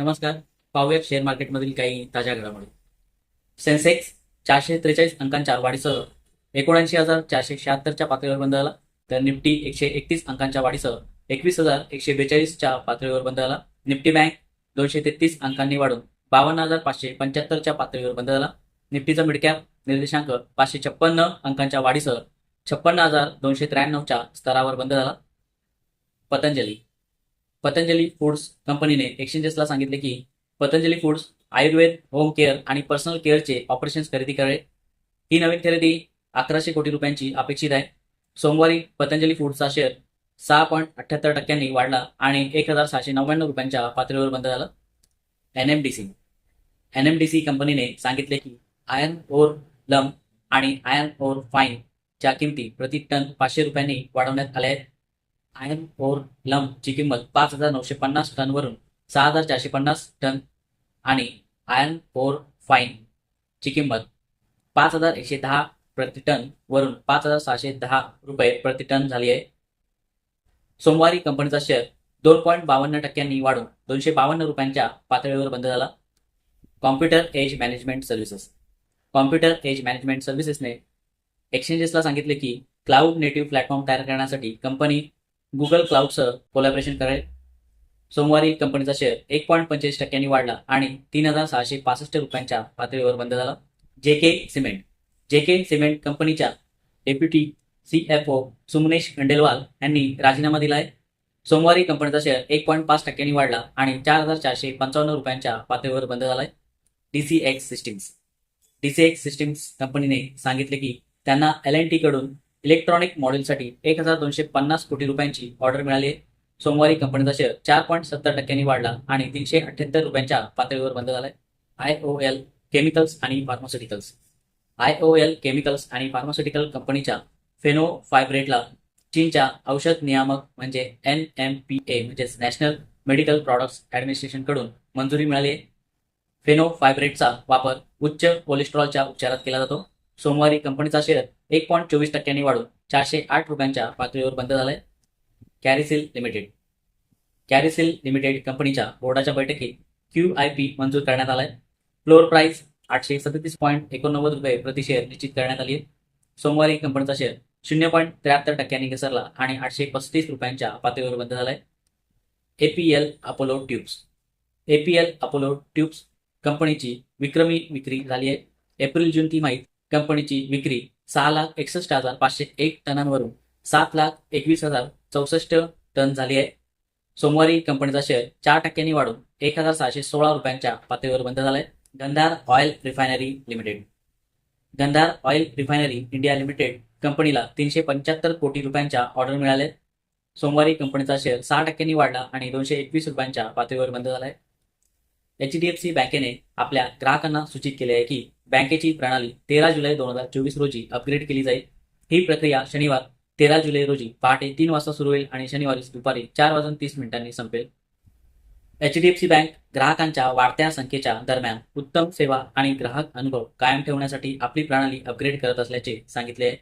नमस्कार. पाहूयात शेअर मार्केटमधील काही ताज्या घडामोडी. सेन्सेक्स चारशे त्रेचाळीस अंकांच्या वाढीसह एकोणऐंशी हजार चारशे शहात्तरच्या पातळीवर बंद झाला तर निफ्टी एकशे एकतीस अंकांच्या वाढीसह एकवीस हजार एकशे बेचाळीसच्या पातळीवर बंद झाला निफ्टी बँक दोनशे तेहतीस अंकांनी वाढून बावन्न हजार पाचशे पंच्याहत्तरच्या पातळीवर बंद झाला निफ्टीचा मिडकॅप निर्देशांक पाचशे छप्पन्न अंकांच्या वाढीसह छप्पन्न हजार दोनशे त्र्याण्णवच्या स्तरावर बंद झाला पतंजली पतंजली फूड्स कंपनीने एक्सचेंजेसला सांगितले की Patanjali foods Ayurved home care आणि पर्सनल केअरचे ऑपरेशन्स खरेदी करेल ही नवीन खरेदी अकराशे कोटी रुपयांची अपेक्षित आहे. सोमवारी पतंजली फूड्सचा शेअर सहा पॉईंट अठ्ठ्याहत्तर टक्क्यांनी वाढला आणि एक हजार सहाशे नव्याण्णव रुपयांच्या पातळीवर बंद झाला. N M D C N M D C कंपनीने सांगितले की आयर्न ओर लम आणि आयर्न ओर फाईन च्या किमती प्रति टन पाचशे रुपयांनी वाढवण्यात आल्या आहेत. आयर्न ओर लम ची किंमत पाच हजार नऊशे पन्नास टनवरून सहा हजार चारशे पन्नास टन आणि आयर्न ओर फाईन ची किंमत पाच हजार एकशे दहा प्रति टन वरून पाच हजार सहाशे दहा रुपये प्रति टन झाली आहे. सोमवारी कंपनीचा शेअर दोन पॉईंट बावन्न टक्क्यांनी वाढून दोनशे बावन्न रुपयांच्या पातळीवर बंद झाला. Computer age management services computer age management सर्व्हिसेसने एक्सचेंजेसला सांगितले की क्लाउड नेटिव्ह प्लॅटफॉर्म तयार करण्यासाठी कंपनी गुगल क्लाउडसह कोलॅबरेशन करेल. सोमवारी कंपनीचा शेअर एक पॉईंट पंचेचाळीस टक्क्यांनी वाढला आणि तीन हजार सहाशे पासष्ट रुपयांच्या पातळीवर बंद झाला. J K cement J K cement कंपनीच्या deputy C F O Sumanesh Khandelwal यांनी राजीनामा दिला आहे सोमवारी कंपनीचा शेअर एक पॉईंट पाच टक्क्यांनी वाढला आणि चार हजार चारशे पंचावन्न रुपयांच्या पातळीवर बंद झाला आहे D C X systems D C X systems कंपनीने सांगितले की त्यांना एल एनकडून इलेक्ट्रॉनिक मॉडेलसाठी एक हजार दोनशे पन्नास कोटी रुपयांची ऑर्डर मिळाली सोमवारी कंपनीचा शेअर चार पॉईंट सत्तर टक्क्यांनी वाढला आणि तीनशे अठ्ठ्याहत्तर रुपयांच्या पातळीवर बंद झालाय. आय ओ एल केमिकल्स आणि pharmaceuticals. I O L chemicals आणि फार्मास्युटिकल कंपनीच्या फेनो फायब्रेटला चीनच्या औषध नियामक म्हणजे एन एम पी ए म्हणजेच नॅशनल मेडिकल प्रॉडक्ट्स ॲडमिनिस्ट्रेशनकडून मंजुरी मिळाली फेनो फायब्रेटचा वापर उच्च कोलेस्ट्रॉलच्या उपचारात केला जातो. सोमवारी कंपनीचा शेअर एक पॉईंट चोवीस टक्क्यांनी वाढून चारशे आठ रुपयांच्या पातळीवर बंद झालाय. कॅरिसिल लिमिटेड. कॅरिसिल लिमिटेड कंपनीच्या बोर्डाच्या बैठकीत क्यू आय पी मंजूर करण्यात आलाय. फ्लोअर प्राइस आठशे सदतीस पॉईंट एकोणनव्वद रुपये प्रति शेअर निश्चित करण्यात आली आहे. सोमवारी कंपनीचा शेअर शून्य पॉईंट त्र्याहत्तर टक्क्यांनी घसरला आणि आठशे पस्तीस रुपयांच्या पातळीवर बंद झालाय. APL Apollo tubes. APL Apollo tubes कंपनीची विक्रमी विक्री झाली आहे. एप्रिल जून तिमाहीत कंपनीची विक्री सहा लाख एकसष्ट हजार पाचशे एक टनांवरून सात लाख एकवीस हजार चौसष्ट टन झाली आहे. सोमवारी कंपनीचा शेअर चार टक्क्यांनी वाढून एक हजार सहाशे सोळा रुपयांच्या पातळीवर बंद झालाय. Gandhar oil refinery limited. Gandhar oil refinery India limited कंपनीला तीनशे पंच्याहत्तर कोटी रुपयांच्या ऑर्डर मिळाले सोमवारी कंपनीचा शेअर सहा टक्क्यांनी वाढला आणि दोनशे एकवीस रुपयांच्या पातळीवर बंद झालाय. एच डी एफ सी बँकेने आपल्या ग्राहकांना सूचित केले आहे की बँकेची प्रणाली तेरा जुलै दोन हजार चोवीस रोजी अपग्रेड केली जाईल. ही प्रक्रिया शनिवार तेरा जुलै रोजी पहाटे तीन वाजता सुरू होईल आणि शनिवारी दुपारी चार वाजून तीस मिनिटांनी संपेल. H D F C bank ग्राहकांच्या वाढत्या संख्येच्या दरम्यान उत्तम सेवा आणि ग्राहक अनुभव कायम ठेवण्यासाठी आपली प्रणाली अपग्रेड करत असल्याचे सांगितले आहे.